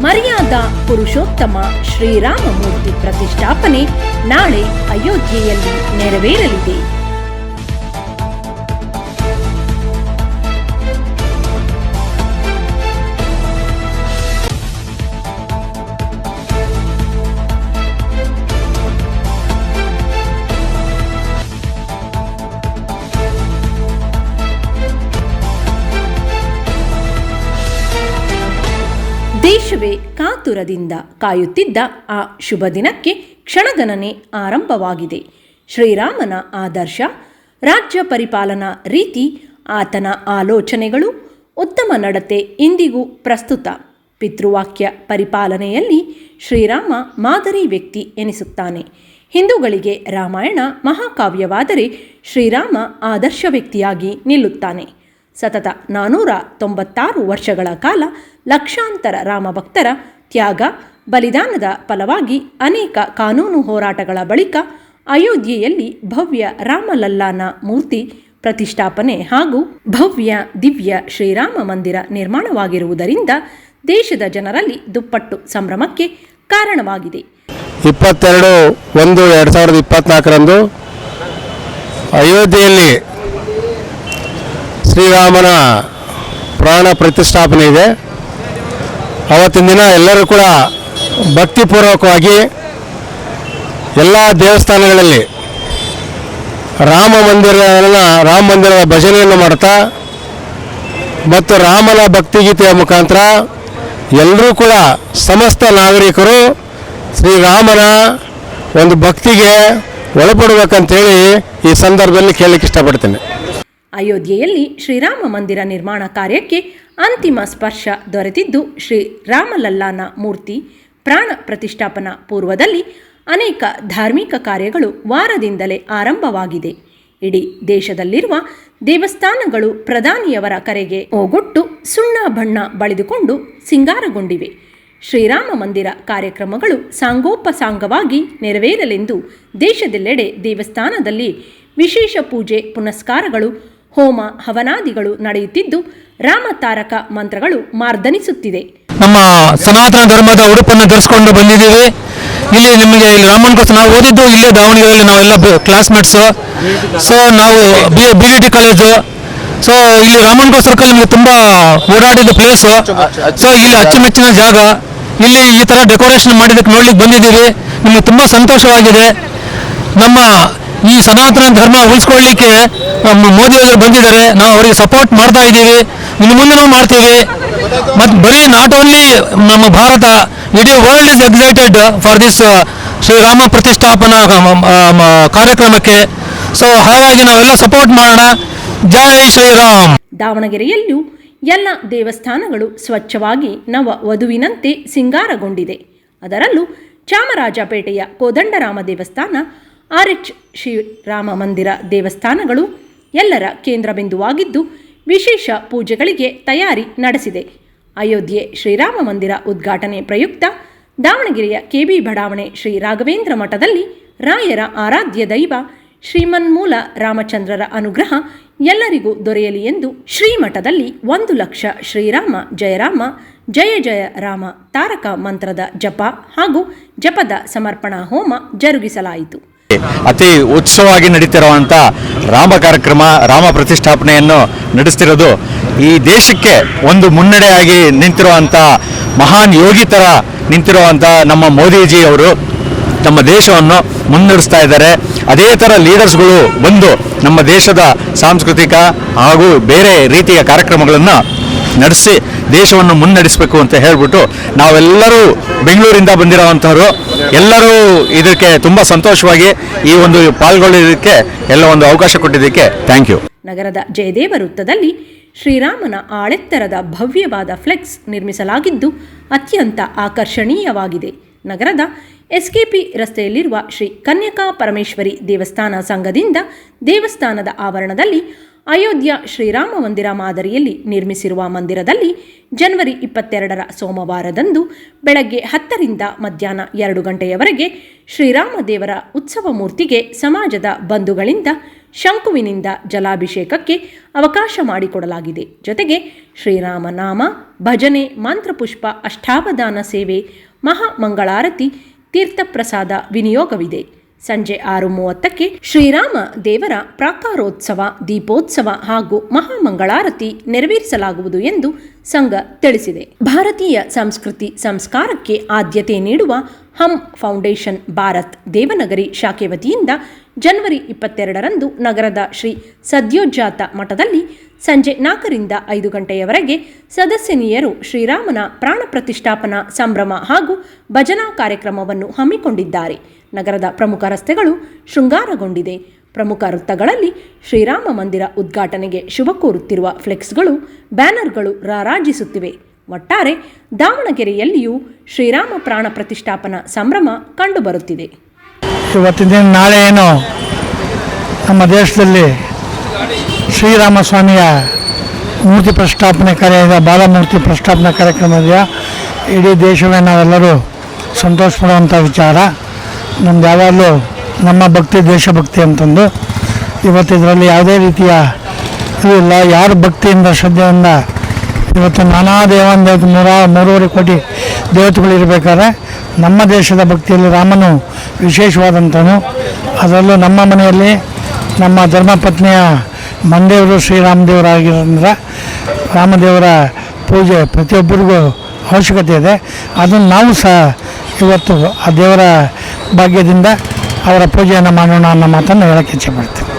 ಮರ್ಯಾದಾ ಪುರುಷೋತ್ತಮ ಶ್ರೀರಾಮಮೂರ್ತಿ ಪ್ರತಿಷ್ಠಾಪನೆ ನಾಳೆ ಅಯೋಧ್ಯೆಯಲ್ಲಿ ನೆರವೇರಲಿದೆ. ದೇಶವೇ ಕಾತುರದಿಂದ ಕಾಯುತ್ತಿದ್ದ ಆ ಶುಭ ದಿನಕ್ಕೆ ಕ್ಷಣಗಣನೆ ಆರಂಭವಾಗಿದೆ. ಶ್ರೀರಾಮನ ಆದರ್ಶ, ರಾಜ್ಯ ಪರಿಪಾಲನಾ ರೀತಿ, ಆತನ ಆಲೋಚನೆಗಳು ಉತ್ತಮ ನಡತೆ ಇಂದಿಗೂ ಪ್ರಸ್ತುತ. ಪಿತೃವಾಕ್ಯ ಪರಿಪಾಲನೆಯಲ್ಲಿ ಶ್ರೀರಾಮ ಮಾದರಿ ವ್ಯಕ್ತಿ ಎನಿಸುತ್ತಾನೆ. ಹಿಂದೂಗಳಿಗೆ ರಾಮಾಯಣ ಮಹಾಕಾವ್ಯವಾದರೆ ಶ್ರೀರಾಮ ಆದರ್ಶ ವ್ಯಕ್ತಿಯಾಗಿ ನಿಲ್ಲುತ್ತಾನೆ. ಸತತ ನಾನೂರ ತೊಂಬತ್ತಾರು ವರ್ಷಗಳ ಕಾಲ ಲಕ್ಷಾಂತರ ರಾಮಭಕ್ತರ ತ್ಯಾಗ, ಬಲಿದಾನದ ಫಲವಾಗಿ ಅನೇಕ ಕಾನೂನು ಹೋರಾಟಗಳ ಬಳಿಕ ಅಯೋಧ್ಯೆಯಲ್ಲಿ ಭವ್ಯ ರಾಮಲಲ್ಲಾನ ಮೂರ್ತಿ ಪ್ರತಿಷ್ಠಾಪನೆ ಹಾಗೂ ಭವ್ಯ ದಿವ್ಯ ಶ್ರೀರಾಮ ಮಂದಿರ ನಿರ್ಮಾಣವಾಗಿರುವುದರಿಂದ ದೇಶದ ಜನರಲ್ಲಿ ದುಪ್ಪಟ್ಟು ಸಂಭ್ರಮಕ್ಕೆ ಕಾರಣವಾಗಿದೆ. ಇಪ್ಪತ್ತೆರಡು ಒಂದು ಎರಡು ಸಾವಿರದ ಇಪ್ಪತ್ನಾಲ್ಕರಂದು ಅಯೋಧ್ಯೆಯಲ್ಲಿ ಶ್ರೀರಾಮನ ಪ್ರಾಣ ಪ್ರತಿಷ್ಠಾಪನೆ ಇದೆ. ಅವತ್ತಿನ ದಿನ ಎಲ್ಲರೂ ಕೂಡ ಭಕ್ತಿಪೂರ್ವಕವಾಗಿ ಎಲ್ಲ ದೇವಸ್ಥಾನಗಳಲ್ಲಿ ರಾಮ ಮಂದಿರನ ರಾಮ ಮಂದಿರದ ಭಜನೆಯನ್ನು ಮಾಡ್ತಾ ಮತ್ತು ರಾಮನ ಭಕ್ತಿಗೀತೆಯ ಮುಖಾಂತರ ಎಲ್ಲರೂ ಕೂಡ ಸಮಸ್ತ ನಾಗರಿಕರು ಶ್ರೀರಾಮನ ಒಂದು ಭಕ್ತಿಗೆ ಒಳಪಡಬೇಕಂತೇಳಿ ಈ ಸಂದರ್ಭದಲ್ಲಿ ಕೇಳಲಿಕ್ಕೆ ಇಷ್ಟಪಡ್ತೇನೆ. ಅಯೋಧ್ಯೆಯಲ್ಲಿ ಶ್ರೀರಾಮ ಮಂದಿರ ನಿರ್ಮಾಣ ಕಾರ್ಯಕ್ಕೆ ಅಂತಿಮ ಸ್ಪರ್ಶ ದೊರೆತಿದ್ದು ಶ್ರೀ ರಾಮಲಲ್ಲಾನ ಮೂರ್ತಿ ಪ್ರಾಣ ಪ್ರತಿಷ್ಠಾಪನಾ ಪೂರ್ವದಲ್ಲಿ ಅನೇಕ ಧಾರ್ಮಿಕ ಕಾರ್ಯಗಳು ವಾರದಿಂದಲೇ ಆರಂಭವಾಗಿದೆ. ಇಡೀ ದೇಶದಲ್ಲಿರುವ ದೇವಸ್ಥಾನಗಳು ಪ್ರಧಾನಿಯವರ ಕರೆಗೆ ಓಗೊಟ್ಟು ಸುಣ್ಣ ಬಣ್ಣ ಬಳಿದುಕೊಂಡು ಸಿಂಗಾರಗೊಂಡಿವೆ. ಶ್ರೀರಾಮ ಮಂದಿರ ಕಾರ್ಯಕ್ರಮಗಳು ಸಾಂಗೋಪಸಾಂಗವಾಗಿ ನೆರವೇರಲೆಂದು ದೇಶದೆಲ್ಲೆಡೆ ದೇವಸ್ಥಾನದಲ್ಲಿ ವಿಶೇಷ ಪೂಜೆ ಪುನಸ್ಕಾರಗಳು ಹೋಮ ಹವನಾದಿಗಳು ನಡೆಯುತ್ತಿದ್ದು ರಾಮತಾರಕ ಮಂತ್ರಗಳು ಮಾರ್ದನಿಸುತ್ತಿದೆ. ನಮ್ಮ ಸನಾತನ ಧರ್ಮದ ಉಡುಪನ್ನು ಧರಿಸ್ಕೊಂಡು ಬಂದಿದ್ದೀವಿ. ಇಲ್ಲಿ ನಿಮಗೆ ಇಲ್ಲಿ ರಾಮನ್ಗೋಸ್ಕರ ನಾವು ಓದಿದ್ದು, ಇಲ್ಲೇ ದಾವಣಗೆರೆಯಲ್ಲಿ ನಾವೆಲ್ಲ ಕ್ಲಾಸ್ಮೇಟ್ಸು ಸೊ ನಾವು B B D college so ಇಲ್ಲಿ ರಾಮನ್ ಸರ್ಕಲ್ ನಿಮಗೆ ತುಂಬ ಓಡಾಡಿದ ಪ್ಲೇಸು ಸೊ ಇಲ್ಲಿ ಅಚ್ಚುಮೆಚ್ಚಿನ ಜಾಗ. ಇಲ್ಲಿ ಈ ಥರ ಡೆಕೋರೇಷನ್ ಮಾಡಿದ್ದಕ್ಕೆ ನೋಡ್ಲಿಕ್ಕೆ ಬಂದಿದ್ದೀವಿ ನಿಮಗೆ ತುಂಬ ಸಂತೋಷವಾಗಿದೆ. ನಮ್ಮ ಈ ಸನಾತನ ಧರ್ಮ ಉಳಿಸ್ಕೊಳ್ಳಿಕ್ಕೆ, ನಮ್ಮ ಮೋದಿಯವರು ಬಂದಿದ್ದಾರೆ. ನಾವು ಅವರಿಗೆ ಸಪೋರ್ಟ್ ಮಾಡ್ತಾ ಇದ್ದೀವಿ. ಇನ್ನು ಮುಂದೆ ಮಾಡ್ತೀವಿ. ಮತ್ತು ಬರೀ ನಾಟ್ ಓನ್ಲಿ ನಮ್ಮ ಭಾರತ, ಇಡೀ world is excited for this Shri Rama ಪ್ರತಿಷ್ಠಾಪನಾ ಕಾರ್ಯಕ್ರಮಕ್ಕೆ. ಸೊ ಹಾಗಾಗಿ ನಾವೆಲ್ಲ ಸಪೋರ್ಟ್ ಮಾಡೋಣ. ಜೈ ಶ್ರೀರಾಮ್ ದಾವಣಗೆರೆಯಲ್ಲೂ ಎಲ್ಲ ದೇವಸ್ಥಾನಗಳು ಸ್ವಚ್ಛವಾಗಿ ನವ ವಧುವಿನಂತೆ ಸಿಂಗಾರಗೊಂಡಿದೆ. ಅದರಲ್ಲೂ ಚಾಮರಾಜಪೇಟೆಯ ಕೋದಂಡರಾಮ ದೇವಸ್ಥಾನ ಆರ್ ಎಚ್ ಶ್ರೀರಾಮ ಮಂದಿರ ದೇವಸ್ಥಾನಗಳು ಎಲ್ಲರ ಕೇಂದ್ರ ಬಿಂದುವಾಗಿದ್ದು ವಿಶೇಷ ಪೂಜೆಗಳಿಗೆ ತಯಾರಿ ನಡೆಸಿದೆ. ಅಯೋಧ್ಯೆ ಶ್ರೀರಾಮ ಮಂದಿರ ಉದ್ಘಾಟನೆ ಪ್ರಯುಕ್ತ ದಾವಣಗೆರೆಯ ಕೆಬಿ ಬಡಾವಣೆ ಶ್ರೀ ರಾಘವೇಂದ್ರ ಮಠದಲ್ಲಿ ರಾಯರ ಆರಾಧ್ಯ ದೈವ ಶ್ರೀಮನ್ಮೂಲ ರಾಮಚಂದ್ರರ ಅನುಗ್ರಹ ಎಲ್ಲರಿಗೂ ದೊರೆಯಲಿ ಎಂದು ಶ್ರೀಮಠದಲ್ಲಿ ಒಂದು ಲಕ್ಷ ಶ್ರೀರಾಮ ಜಯರಾಮ, ಜಯ ಜಯ ರಾಮ ತಾರಕ ಮಂತ್ರದ ಜಪ ಹಾಗೂ ಜಪದ ಸಮರ್ಪಣಾ ಹೋಮ ಜರುಗಿಸಲಾಯಿತು. ಅತಿ ಉತ್ಸವವಾಗಿ ನಡೀತಿರುವಂಥ ರಾಮ ಕಾರ್ಯಕ್ರಮ, ರಾಮ ಪ್ರತಿಷ್ಠಾಪನೆಯನ್ನು ನಡೆಸ್ತಿರೋದು ಈ ದೇಶಕ್ಕೆ ಒಂದು ಮುನ್ನಡೆಯಾಗಿ ನಿಂತಿರುವಂಥ ಮಹಾನ್ ಯೋಗಿ ಥರ ನಿಂತಿರುವಂಥ ನಮ್ಮ ಮೋದಿಜಿ ಅವರು ನಮ್ಮ ದೇಶವನ್ನು ಮುನ್ನಡೆಸ್ತಾ ಇದ್ದಾರೆ. ಅದೇ ಥರ ಲೀಡರ್ಸ್ಗಳು ಬಂದು ನಮ್ಮ ದೇಶದ ಸಾಂಸ್ಕೃತಿಕ ಹಾಗೂ ಬೇರೆ ರೀತಿಯ ಕಾರ್ಯಕ್ರಮಗಳನ್ನು ನಡೆಸಿ ದೇಶವನ್ನು ಮುನ್ನಡೆಸಬೇಕು ಅಂತ ಹೇಳ್ಬಿಟ್ಟು ನಾವೆಲ್ಲರೂ ಬೆಂಗಳೂರಿಂದ ಬಂದಿರೋವಂಥವ್ರು ಎಲ್ಲರೂ ಇದಕ್ಕೆ ತುಂಬ ಸಂತೋಷವಾಗಿ ಈ ಒಂದು ಪಾಲ್ಗೊಳ್ಳೋದಕ್ಕೆ ಎಲ್ಲ ಒಂದು ಅವಕಾಶ ಕೊಟ್ಟಿದ್ದಕ್ಕೆ ಥ್ಯಾಂಕ್ ಯು ನಗರದ ಜಯದೇವ ವೃತ್ತದಲ್ಲಿ ಶ್ರೀರಾಮನ ಆಳೆತ್ತರದ ಭವ್ಯವಾದ ಫ್ಲೆಕ್ಸ್ ನಿರ್ಮಿಸಲಾಗಿದ್ದು ಅತ್ಯಂತ ಆಕರ್ಷಣೀಯವಾಗಿದೆ. ನಗರದ ಎಸ್ಕೆಪಿ ರಸ್ತೆಯಲ್ಲಿರುವ ಶ್ರೀ ಕನ್ಯಕಾ ಪರಮೇಶ್ವರಿ ದೇವಸ್ಥಾನ ಸಂಘದಿಂದ ದೇವಸ್ಥಾನದ ಆವರಣದಲ್ಲಿ ಅಯೋಧ್ಯ ಶ್ರೀರಾಮ ಮಂದಿರ ಮಾದರಿಯಲ್ಲಿ ನಿರ್ಮಿಸಿರುವ ಮಂದಿರದಲ್ಲಿ ಜನವರಿ ಇಪ್ಪತ್ತೆರಡರ ಸೋಮವಾರದಂದು ಬೆಳಗ್ಗೆ ಹತ್ತರಿಂದ ಮಧ್ಯಾಹ್ನ ಎರಡು ಗಂಟೆಯವರೆಗೆ ಶ್ರೀರಾಮ ದೇವರ ಉತ್ಸವ ಮೂರ್ತಿಗೆ ಸಮಾಜದ ಬಂಧುಗಳಿಂದ ಶಂಕುವಿನಿಂದ ಜಲಾಭಿಷೇಕಕ್ಕೆ ಅವಕಾಶ ಮಾಡಿಕೊಡಲಾಗಿದೆ. ಜೊತೆಗೆ ಶ್ರೀರಾಮ ನಾಮ ಭಜನೆ ಮಂತ್ರಪುಷ್ಪ ಅಷ್ಟಾವಧಾನ ಸೇವೆ ಮಹಾಮಂಗಳಾರತಿ ತೀರ್ಥಪ್ರಸಾದ ವಿನಿಯೋಗವಿದೆ. ಸಂಜೆ ಆರು ಮೂವತ್ತಕ್ಕೆ ಶ್ರೀರಾಮ ದೇವರ ಪ್ರಾಕಾರೋತ್ಸವ ದೀಪೋತ್ಸವ ಹಾಗೂ ಮಹಾಮಂಗಳಾರತಿ ನೆರವೇರಿಸಲಾಗುವುದು ಎಂದು ಸಂಘ ತಿಳಿಸಿದೆ. ಭಾರತೀಯ ಸಂಸ್ಕೃತಿ ಸಂಸ್ಕಾರಕ್ಕೆ ಆದ್ಯತೆ ನೀಡುವ ಹಮ್ ಫೌಂಡೇಶನ್ ಭಾರತ್ ದೇವನಗರಿ ಶಾಖೆ ವತಿಯಿಂದ ಜನವರಿ ಇಪ್ಪತ್ತೆರಡರಂದು ನಗರದ ಶ್ರೀ ಸದ್ಯೋಜಾತ ಮಠದಲ್ಲಿ ಸಂಜೆ ನಾಲ್ಕರಿಂದ ಐದು ಗಂಟೆಯವರೆಗೆ ಸದಸ್ಯನೀಯರು ಶ್ರೀರಾಮನ ಪ್ರಾಣ ಪ್ರತಿಷ್ಠಾಪನಾ ಸಂಭ್ರಮ ಹಾಗೂ ಭಜನಾ ಕಾರ್ಯಕ್ರಮವನ್ನು ಹಮ್ಮಿಕೊಂಡಿದ್ದಾರೆ. ನಗರದ ಪ್ರಮುಖ ರಸ್ತೆಗಳು ಶೃಂಗಾರಗೊಂಡಿದೆ. ಪ್ರಮುಖ ವೃತ್ತಗಳಲ್ಲಿ ಶ್ರೀರಾಮ ಮಂದಿರ ಉದ್ಘಾಟನೆಗೆ ಶುಭ ಕೋರುತ್ತಿರುವ ಫ್ಲೆಕ್ಸ್ಗಳು, ಬ್ಯಾನರ್ಗಳು ರಾರಾಜಿಸುತ್ತಿವೆ. ಒಟ್ಟಾರೆ ದಾವಣಗೆರೆಯಲ್ಲಿಯೂ ಶ್ರೀರಾಮ ಪ್ರಾಣ ಪ್ರತಿಷ್ಠಾಪನಾ ಸಂಭ್ರಮ ಕಂಡುಬರುತ್ತಿದೆ. ಇವತ್ತಿನ ದಿನ ನಾಳೆ ಏನು ನಮ್ಮ ದೇಶದಲ್ಲಿ ಶ್ರೀರಾಮ ಸ್ವಾಮಿಯ ಮೂರ್ತಿ ಪ್ರತಿಷ್ಠಾಪನೆ ಕಾರ್ಯ ಇದೆ ಬಾಲಮೂರ್ತಿ ಪ್ರತಿಷ್ಠಾಪನೆ ಕಾರ್ಯಕ್ರಮ ಇದೆಯಾ? ಇಡೀ ದೇಶವೇ ನಾವೆಲ್ಲರೂ ಸಂತೋಷ ಪಡುವಂಥ ವಿಚಾರ. ನಮ್ದು ಯಾವಾಗಲೂ ನಮ್ಮ ಭಕ್ತಿ, ದೇಶಭಕ್ತಿ ಅಂತಂದು ಇವತ್ತು ಇದರಲ್ಲಿ ಯಾವುದೇ ರೀತಿಯ ಇದು ಇಲ್ಲ. ಯಾರು ಭಕ್ತಿಯಿಂದ ಶ್ರದ್ಧೆಯಿಂದ ಇವತ್ತು ನಾನಾ ದೇವಾನ್ ದೇವತೆ ನೂರ ಮೂರುವರೆ ಕೋಟಿ ದೇವತೆಗಳು ಇರಬೇಕಾದ್ರೆ ನಮ್ಮ ದೇಶದ ಭಕ್ತಿಯಲ್ಲಿ ರಾಮನು ವಿಶೇಷವಾದಂಥನು ಅದರಲ್ಲೂ ನಮ್ಮ ಮನೆಯಲ್ಲಿ ನಮ್ಮ ಧರ್ಮಪತ್ನಿಯ ಮಂದೇವರು ಶ್ರೀರಾಮದೇವರಾಗಿರೋದ್ರಿಂದ ರಾಮದೇವರ ಪೂಜೆ ಪ್ರತಿಯೊಬ್ಬರಿಗೂ ಅವಶ್ಯಕತೆ ಇದೆ. ಅದನ್ನು ನಾವು ಸಹ ಇವತ್ತು ಆ ದೇವರ ಭಾಗ್ಯದಿಂದ ಅವರ ಪೂಜೆಯನ್ನು ಮಾಡೋಣ ಅನ್ನೋ ಮಾತನ್ನು ಹೇಳಕ್ಕೆ ಇಚ್ಛೆ ಪಡ್ತೀನಿ.